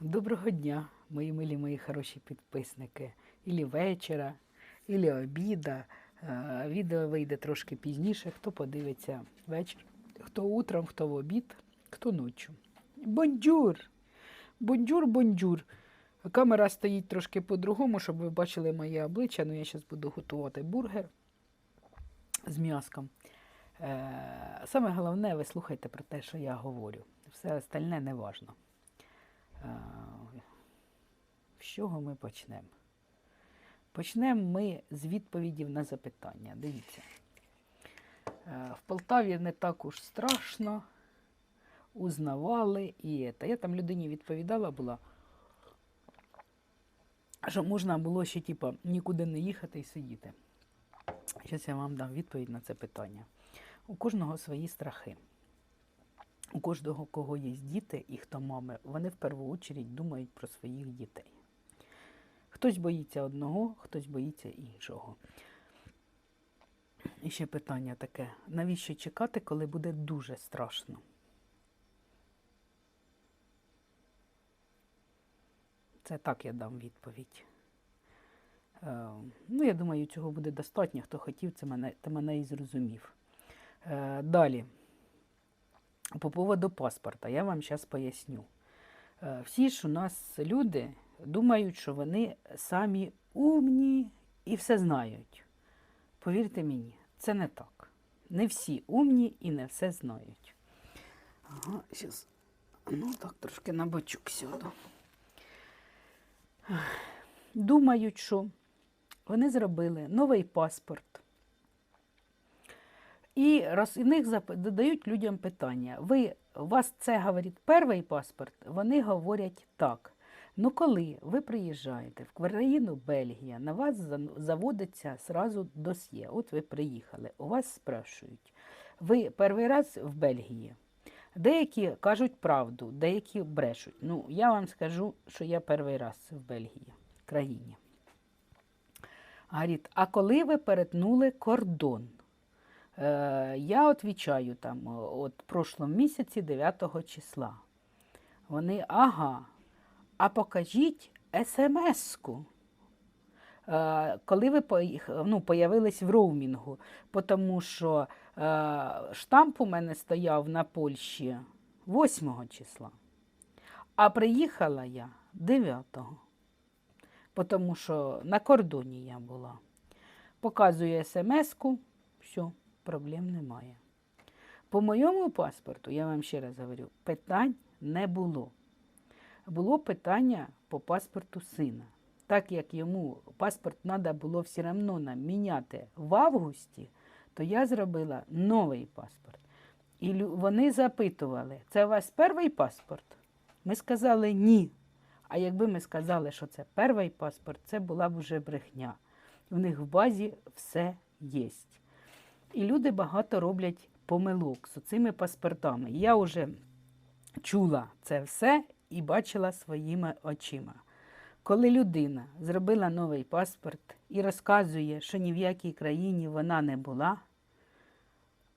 Доброго дня, мої милі, мої хороші підписники. Ілі вечора, ілі обіда. Е, Відео вийде трошки пізніше. Хто подивиться вечір, хто утром, хто в обід, хто ночі. Бонджур! Бонджур, бонджур. Камера стоїть трошки по-другому, щоб ви бачили моє обличчя. Ну, я зараз буду готувати бургер з м'яском. Е, Саме головне, ви слухайте про те, що я говорю. Все остальне не важно. З чого ми почнемо? Почнемо ми з відповідів на запитання. Дивіться. Е, В Полтаві не так уж страшно. Узнавали і це. Я там людині відповідала була, що можна було ще, типу, нікуди не їхати і сидіти. Зараз я вам дам відповідь на це питання. У кожного свої страхи. У кожного, кого є діти і хто мами, вони в першу чергу думають про своїх дітей. Хтось боїться одного, хтось боїться іншого. І ще питання таке: навіщо чекати, коли буде дуже страшно? Це так я дам відповідь. Е, ну, я думаю, цього буде достатньо. Хто хотів, це мене, мене і зрозумів. Е, далі. По поводу паспорта, я вам зараз поясню. Е, Всі ж у нас люди думають, що вони самі умні і все знають. Повірте мені, це не так. Не всі умні і не все знають. Ага, зараз, ну так, трошки на бочок сяду. Думають, що вони зробили новий паспорт. І роз, і них задають людям питання. Ви, у вас це говорить перший паспорт? Вони говорять так. Ну, коли ви приїжджаєте в країну Бельгія, на вас заводиться сразу досьє. От ви приїхали, у вас спрашують. Ви перший раз в Бельгії. Деякі кажуть правду, деякі брешуть. Ну, я вам скажу, що я перший раз в Бельгії, країні. Говорить, а коли ви перетнули кордон? Е, я відповідаю там, о, от прошлому місяці 9 числа. Вони, ага, а покажіть смс-ку. Е, коли ви ну, появились в роумінгу, тому що е, штамп у мене стояв на Польщі 8 числа, а приїхала я 9-го, тому що на кордоні я була. Показую смс-ку, все, проблем немає. По моєму паспорту, я вам ще раз говорю, питань не було. Було питання по паспорту сина. Так як йому паспорт треба було все одно міняти в августі, то я зробила новий паспорт. І вони запитували, це у вас перший паспорт? Ми сказали ні. А якби ми сказали, що це перший паспорт, це була б вже брехня. В них в базі все є. І люди багато роблять помилок з цими паспортами. Я вже чула це все і бачила своїми очима. Коли людина зробила новий паспорт і розказує, що ні в якій країні вона не була,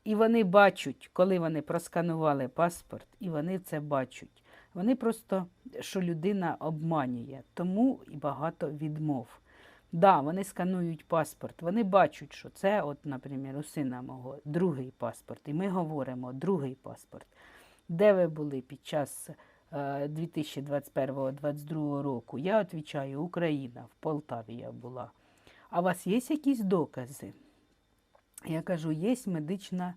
і вони бачать, коли вони просканували паспорт, і вони це бачать. Вони просто, що людина обманює, тому і багато відмов. Да, вони сканують паспорт, вони бачать, що це, от, наприклад, у сина мого другий паспорт, і ми говоримо другий паспорт. Де ви були під час е, 2021-2022 року? Я відповідаю, Україна, в Полтаві я була. А у вас є якісь докази? Я кажу, є медична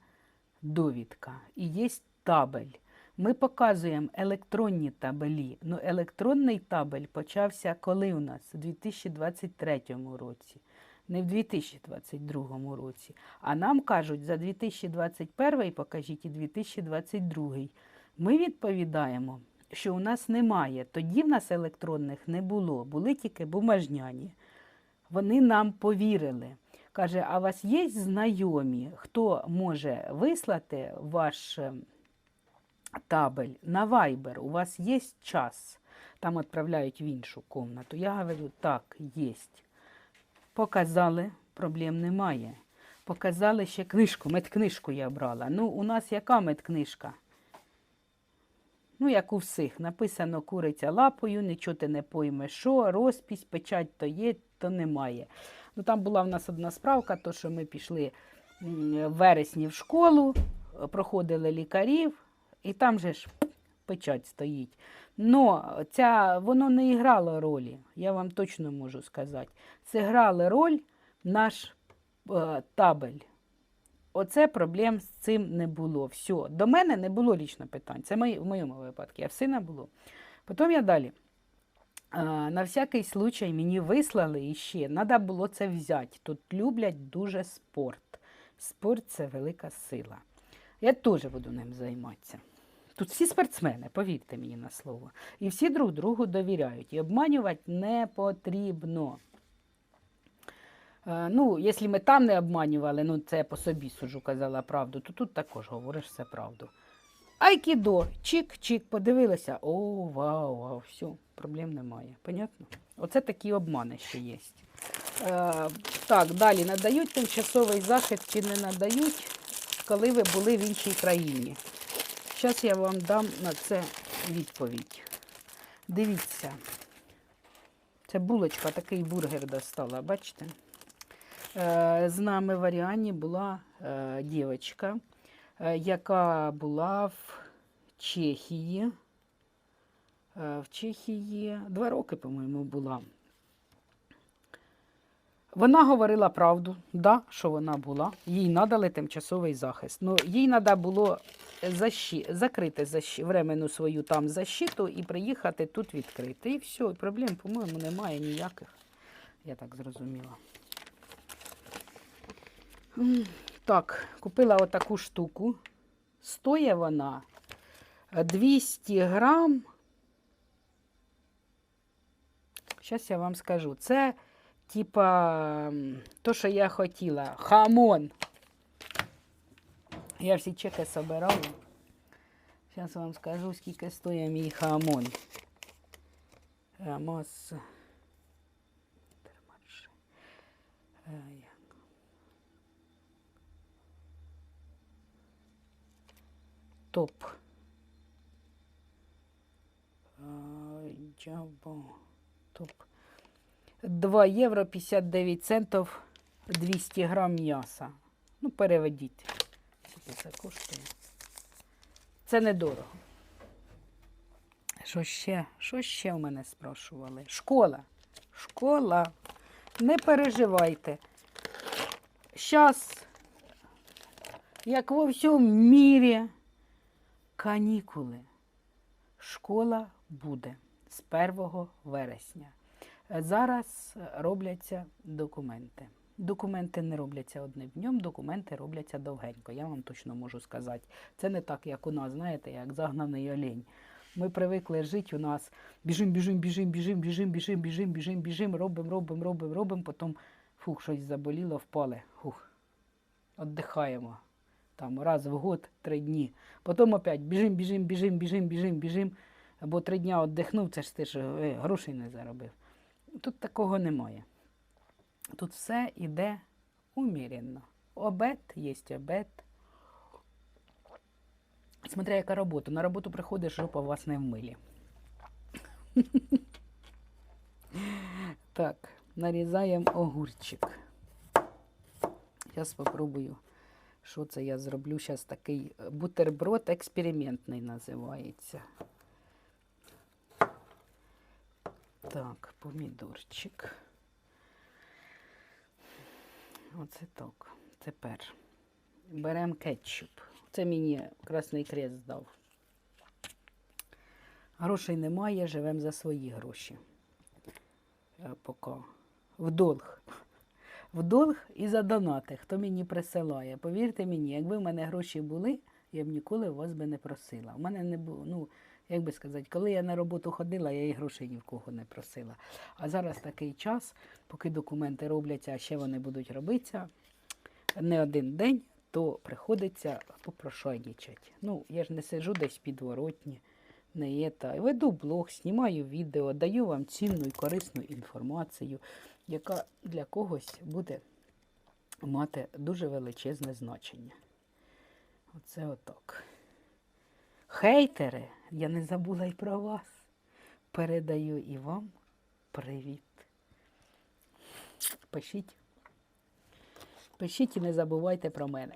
довідка і є табель. Ми показуємо електронні табелі. Ну, електронний табель почався коли у нас? У 2023 році, не в 2022 році. А нам кажуть, за 2021 покажіть і 2022. Ми відповідаємо, що у нас немає. Тоді в нас електронних не було, були тільки бумажняні. Вони нам повірили. Каже, а у вас є знайомі, хто може вислати ваш е, табель на Viber? У вас є час? Там відправляють в іншу кімнату. Я говорю, так, є. Показали, проблем немає. Показали ще книжку, медкнижку я брала. Ну, у нас яка медкнижка? Ну, як у всіх, написано куриця лапою, нічого ти не поймеш, що, розпись, печать то є, то немає. Ну, там була в нас одна справка, то що ми пішли в вересні в школу, проходили лікарів, і там же ж печать стоїть. Но ця, воно не грало ролі, я вам точно можу сказати. Це грали роль наш е, табель. Оце проблем з цим не було. Все. До мене не було лічно питань. Це в моєму випадку, а в сина було. Потім я далі. На всякий случай мені вислали іще, треба було це взяти. Тут люблять дуже спорт. Спорт це велика сила. Я теж буду ним займатися. Тут всі спортсмени, повірте мені на слово. І всі друг другу довіряють. І обманювати не потрібно. Е, Ну, якщо ми там не обманювали, ну це я по собі суджу, казала правду, то тут також говориш все правду. Айкідо, чик-чик, подивилися. О, вау, вау, все, проблем немає. Понятно? Оце такі обмани ще є. Е, так, далі надають тимчасовий захист чи не надають, коли ви були в іншій країні. Зараз я вам дам на це відповідь. Дивіться. Це булочка, такий бургер достала, бачите? Е, З нами в Аріані була е, дівчинка, е, яка була в Чехії. В Чехії два роки, по-моєму, була. Вона говорила правду, да, що вона була. Їй надали тимчасовий захист. Ну, їй треба було защі... закрити защі... временну свою там защиту і приїхати тут відкрити. І все, проблем, по-моєму, немає ніяких. Я так зрозуміла. Так, купила отаку штуку. Стоїть вона е, 200 грам. Зараз я вам скажу. Це типа то, що я хотіла. Хамон. Я всі чеки собирала. Зараз вам скажу, скільки стоїть мій хамон. Рамос. Е? Топ. Е, Джабо. Топ. 2 євро 59 центів 200 грам м'яса. Ну, переведіть. Це коштує? Це недорого. Що ще? Що ще в мене спрашували? Школа. Школа. Не переживайте. Зараз, як во всьому мірі, канікули. Школа буде з 1 вересня. Зараз робляться документи. Документи не робляться одним днем, документи робляться довгенько. Я вам точно можу сказати. Це не так, як у нас, знаєте, як загнаний олень. Ми привикли жити у нас біжим, біжим, біжим, біжим, біжим, біжим, біжим, біжим, біжим, робимо, робимо, робимо, робимо, потім фух, щось заболіло, впали. Фух. Отдихаємо. Там раз в год, три дні. Потім опять біжим, біжим, біжим, біжим, біжим, біжим. Або три дня віддихнув, це ж ти ж е, грошей не заробив. Тут такого немає. Тут все йде уміренно. Обед є обед. Смотря яка робота. На роботу приходиш, жопа у вас не в милі. Так, нарізаємо огурчик. Зараз спробую, що це я зроблю. Зараз такий бутерброд експериментний називається. Так, помідорчик. Оце так. Тепер беремо кетчуп. Це мені Красний Крест дав. Грошей немає, живемо за свої гроші. Е, Поки. В долг. В долг і за донати, хто мені присилає. Повірте мені, якби в мене гроші були, я б ніколи вас би не просила. У мене не було, ну, як би сказати, коли я на роботу ходила, я і грошей ні в кого не просила. А зараз такий час, поки документи робляться, а ще вони будуть робитися не один день, то приходиться попрошайничати. Ну, я ж не сиджу десь підворотні, не є та. Веду блог, знімаю відео, даю вам цінну і корисну інформацію, яка для когось буде мати дуже величезне значення. Оце отак. Хейтери я не забула і про вас. Передаю і вам привіт. Пишіть. Пишіть і не забувайте про мене.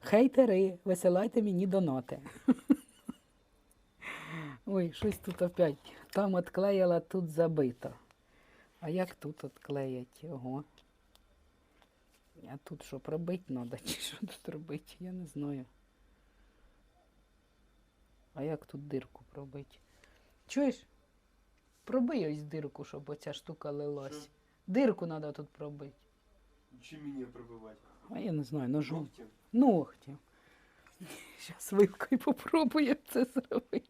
Хейтери, висилайте мені донати. Ой, щось тут опять. Там отклеїла, тут забито. А як тут отклеять? Ого. А тут що, пробити треба, чи що тут робити? Я не знаю. А як тут дирку пробити? Чуєш? Пробий ось дирку, щоб оця штука лилась. Що? Дирку треба тут пробити. Чим мені пробивати? А я не знаю, ножом. Ногтем? Ногтем. Зараз вилкою попробуємо це зробити.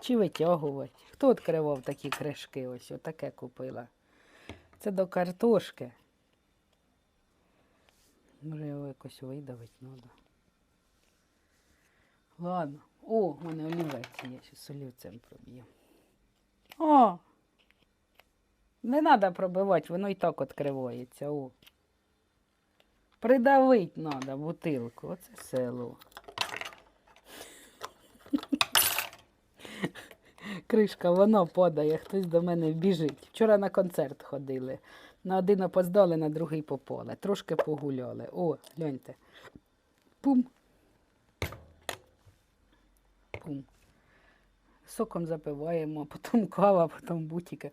Чи витягувати? Хто відкривав такі кришки? Ось отаке купила. Це до картошки. Може його якось видавити треба. Ладно. О, у мене олівець є, зараз олівцем проб'ю. О! Не треба пробивати, воно і так відкривається. О. Придавить треба бутилку. Оце село. Кришка, воно падає, хтось до мене біжить. Вчора на концерт ходили. На один опоздали, на другий попали. Трошки погуляли. О, гляньте. Пум. Пум. Соком запиваємо, потім кава, потім бутики.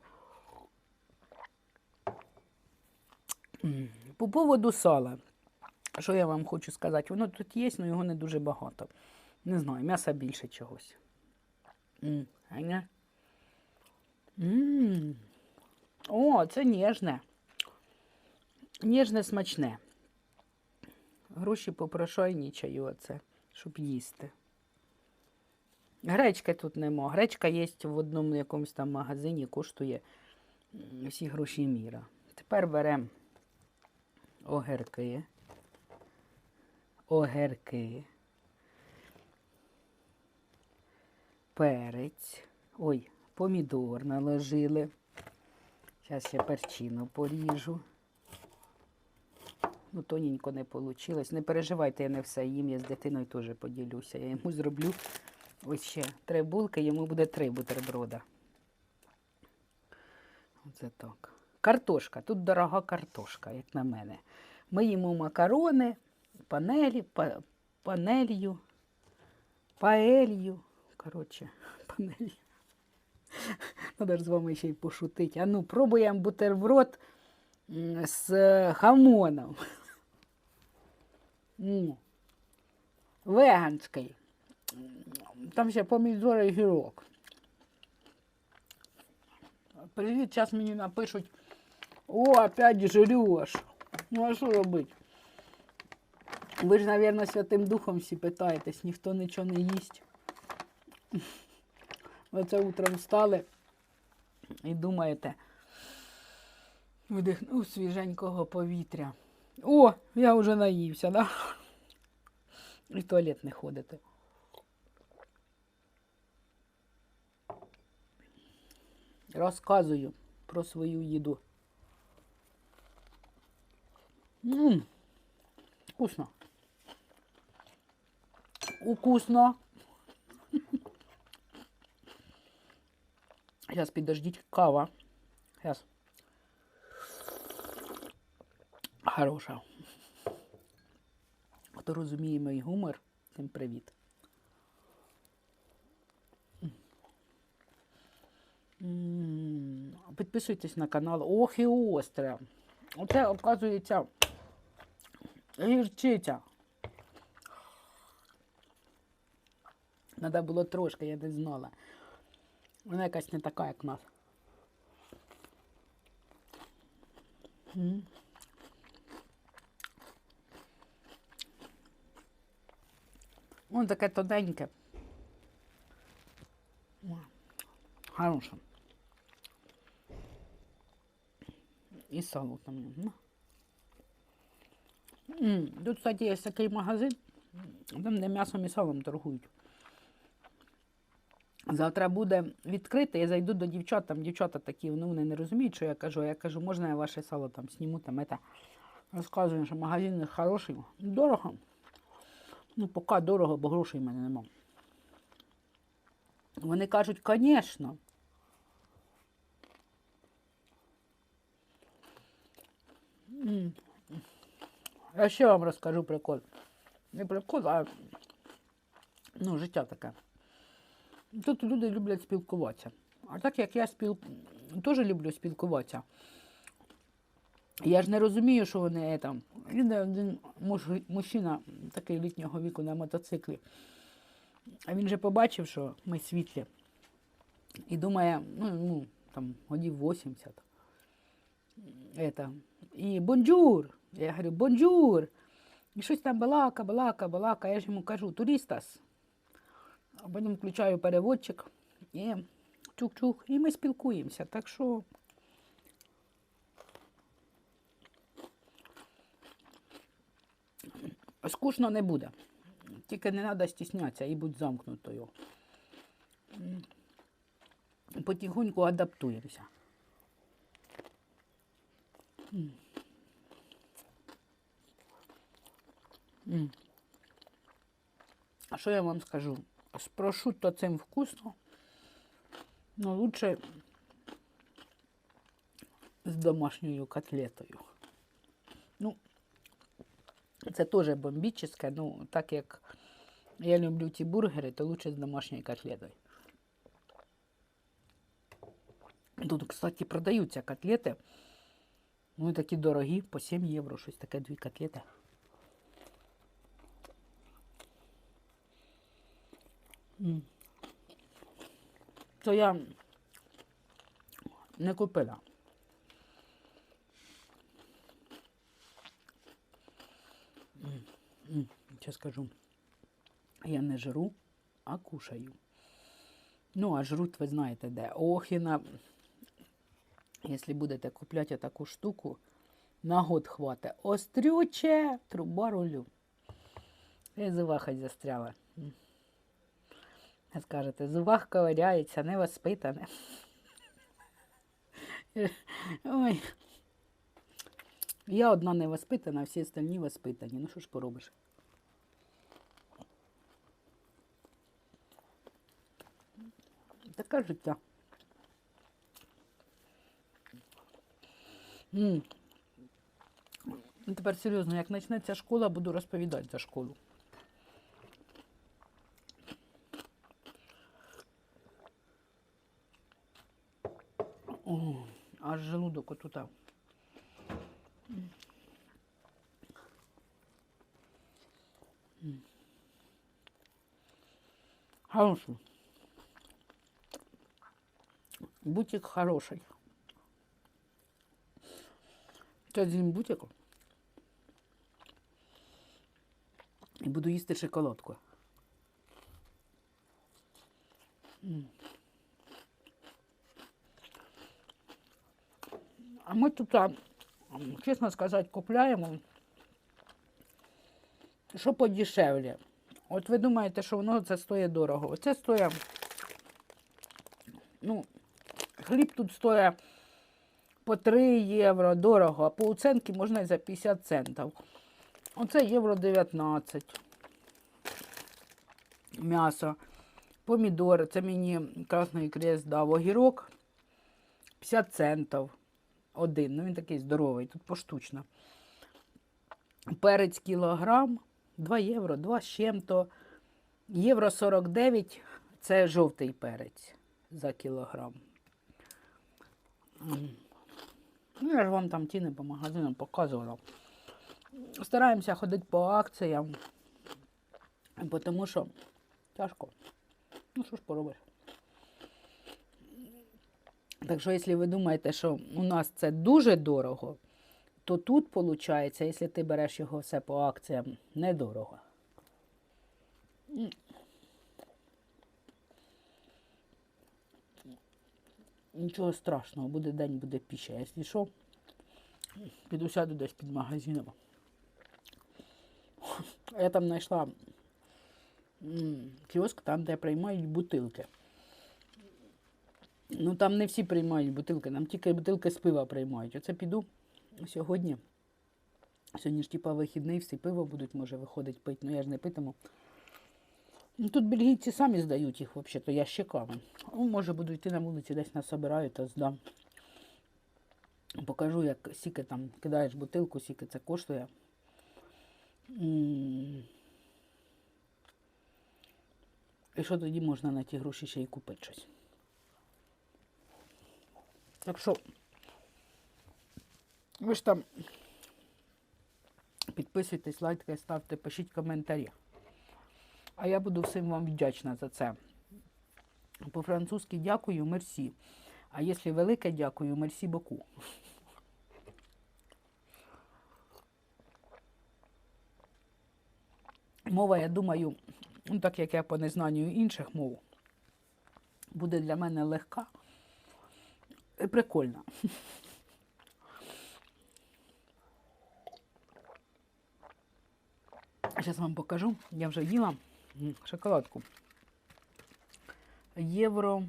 М, По поводу сала. Що я вам хочу сказати? Воно тут є, але його не дуже багато. Не знаю, м'яса більше чогось. М, а не? М. О, це ніжне. Ніжне смачне. Гроші попрошайнічаю оце, щоб їсти. Гречки тут нема. Гречка є в одному якомусь там магазині, коштує всі гроші міра. Тепер беремо огірки. Огірки. Перець. Ой, помідор наложили. Зараз ще перчину поріжу. Ну, тоненько не вийшло. Не переживайте, я не все їм, я з дитиною теж поділюся. Я йому зроблю ось ще три булки, йому буде три бутерброда. Оце так. Картошка. Тут дорога картошка, як на мене. Ми їмо макарони, панелі, па, панелью, паелью. Коротше, панелью. Надо ж з вами ще й пошутити. А ну, пробуємо бутерброд з хамоном. М. Веганський. Там ще помідори і гірок. Привіт, зараз мені напишуть. О, опять жреш. Ну, а що робити? Ви ж, мабуть, Святим Духом всі питаєтесь, ніхто нічого не їсть. Оце утром встали і думаєте, вдихнув свіженького повітря. О, я вже наївся, да? І в туалет не ходите. Розказую про свою їду. Ммм, вкусно. Вкусно. Сейчас, подождите, кава. Сейчас. Хороша. Хто розуміє мій гумор, тим привіт. Підписуйтесь на канал. Ох і остре. Оце, оказується, гірчиця. Надо було трошки, я не знала. Вона якась не така, як в нас. Воно таке тоненьке. Хороше. І сало там. ну. Тут, кстати, є такий магазин, там де м'ясом і салом торгують. Завтра буде відкрите, я зайду до дівчат, там дівчата такі, ну вони не розуміють, що я кажу. Я кажу, можна я ваше сало там сніму, там это. Розказує, що магазин хороший. Дорого. Ну, поки дорого, бо грошей в мене нема. Вони кажуть, звісно. Я ще вам розкажу прикол. Не прикол, а ну, життя таке. Тут люди люблять спілкуватися. А так як я спіл... теж люблю спілкуватися. Я ж не розумію, що вони там. Їде один муж- мужчина такий літнього віку на мотоциклі. А він же побачив, що ми світлі. І думає, ну, ну там, годів 80. Это. І бонджур. Я говорю, бонджур. І щось там балака, балака, балака. Я ж йому кажу, туристас. А потім включаю переводчик і чук-чук, і ми спілкуємося. Так що скучно не буде. Тільки не треба стіснятися і будь замкнутою. Потихоньку адаптуємося. А що я вам скажу? З прошутто цим вкусно, але лучше з домашньою котлетою. Ну, це теж бомбічне, ну, так як я люблю ті бургери, то лучше з домашньою котлетою. Тут, кстати, продаються котлети. Вони такі дорогі, по 7 євро, щось таке, дві котлети. То я не купила. Сейчас скажу. Я не жру, а кушаю. Ну, а жруть ви знаєте де. Охіна, якщо будете купляти таку штуку, на год хватить. Острюче, труба рулю. І зуваха застряла. М. Скажете, зубах ковиряється, невоспитане. Ой. Я одна невоспитана, всі остальні воспитані. Ну що ж поробиш? Таке життя. М. Ну, Тепер серйозно, як почнеться школа, буду розповідати за школу. О, аж отута. Хороший. Бутик хороший. Це з'їм бутик. І буду їсти шоколадку. М. А ми тут, чесно сказати, купляємо, що подешевле. От ви думаєте, що воно це стоїть дорого. Оце стоїть, ну, хліб тут стоїть по 3 євро, дорого, а по оценці можна і за 50 центів. Оце євро 19. М'ясо, помідори, це мені Красний Крест дав огірок 50 центів. Один, ну він такий здоровий, тут поштучно. Перець кілограм, 2 євро, 2 з чим-то. Євро 49 це жовтий перець за кілограм. Ну, я ж вам там ціни по магазинам показувала. Стараємося ходити по акціям, тому що тяжко. Ну, що ж поробиш? Так що, якщо ви думаєте, що у нас це дуже дорого, то тут, виходить, якщо ти береш його все по акціям, недорого. Нічого страшного, буде день, буде піща. Якщо що, піду сяду десь під магазином. Я там знайшла кіоск, там, де приймають бутилки. Ну там не всі приймають бутилки, нам тільки бутилки з пива приймають. Оце піду сьогодні. Сьогодні ж типа вихідний, всі пиво будуть, може, виходить пити, ну я ж не питиму. Ну, тут бельгійці самі здають їх взагалі-то я ящиками. Ну, може, буду йти на вулиці, десь насобираю, то здам. Покажу, як сіки там кидаєш бутилку, сіки це коштує. І що тоді можна на ті гроші ще й купити щось. Так що, ви ж там підписуйтесь, лайки, ставте, пишіть коментарі. А я буду всім вам вдячна за це. По-французьки дякую, мерсі. А якщо велике дякую, мерсі боку. Мова, я думаю, ну, так як я по незнанню інших мов, буде для мене легка і прикольна. Зараз вам покажу. Я вже їла шоколадку. Євро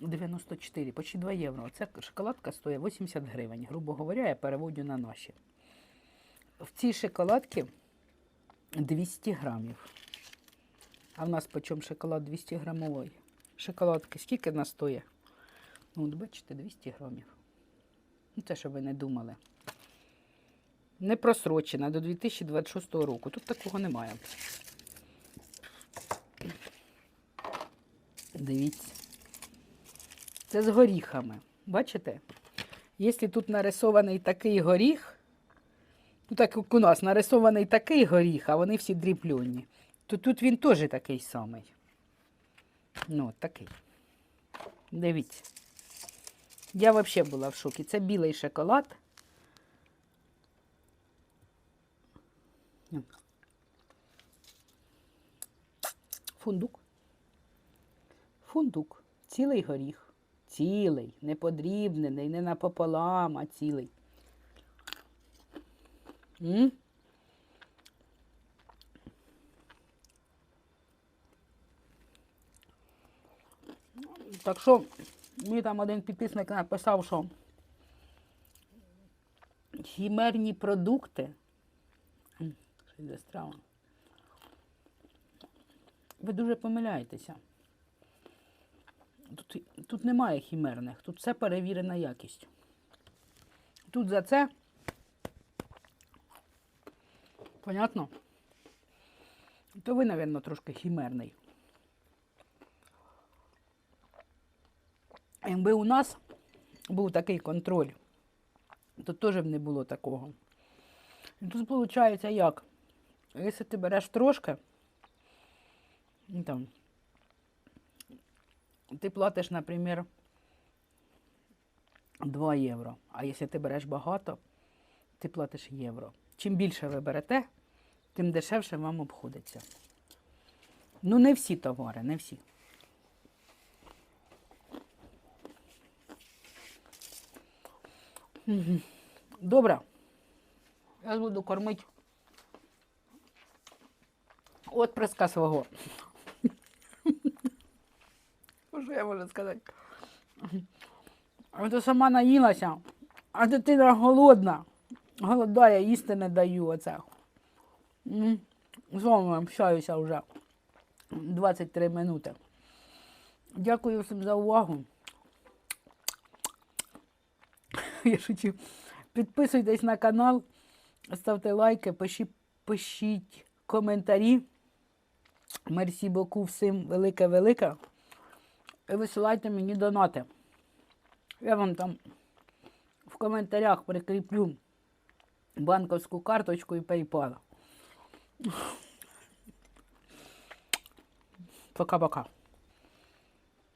94, почти 2 євро. Ця шоколадка стоїть 80 гривень. Грубо говоря, я переводю на наші. В цій шоколадці 200 грамів. А в нас по чому шоколад 200 грамовий? Шоколадки скільки вона стоїть? Ну, от бачите, 200 грамів. Ну, це, щоб ви не думали. Не просрочена до 2026 року. Тут такого немає. Дивіться. Це з горіхами. Бачите? Якщо тут нарисований такий горіх, ну так як у нас нарисований такий горіх, а вони всі дріпльонні, то тут він теж такий самий. Ну, от такий. Дивіться. Я взагалі була в шокі. Це білий шоколад. Фундук. Фундук. Цілий горіх. Цілий, не подрібнений, не напополам, а цілий. М? Так що мені там один підписник написав, що хімерні продукти. Щось страва. Ви дуже помиляєтеся. Тут, тут немає хімерних, тут все перевірена якість. Тут за це. Понятно? То ви, мабуть, трошки хімерний. Якби у нас був такий контроль, то теж б не було такого. Тут виходить як? Якщо ти береш трошки, ну, там, ти платиш, наприклад, 2 євро. А якщо ти береш багато, ти платиш євро. Чим більше ви берете, тим дешевше вам обходиться. Ну, не всі товари, не всі. Добре. Я буду кормити отпрыска свого. Що я можу сказати? А то сама наїлася, а дитина голодна. Голодає, їсти не даю оце. З вами общаюся вже 23 минути. Дякую всім за увагу. Я. Підписуйтесь на канал, ставте лайки, пишіть, пишіть коментарі. Мерсі боку всім велике-велике. І висилайте мені донати. Я вам там в коментарях прикріплю банковську карточку і PayPal. Пока-пока.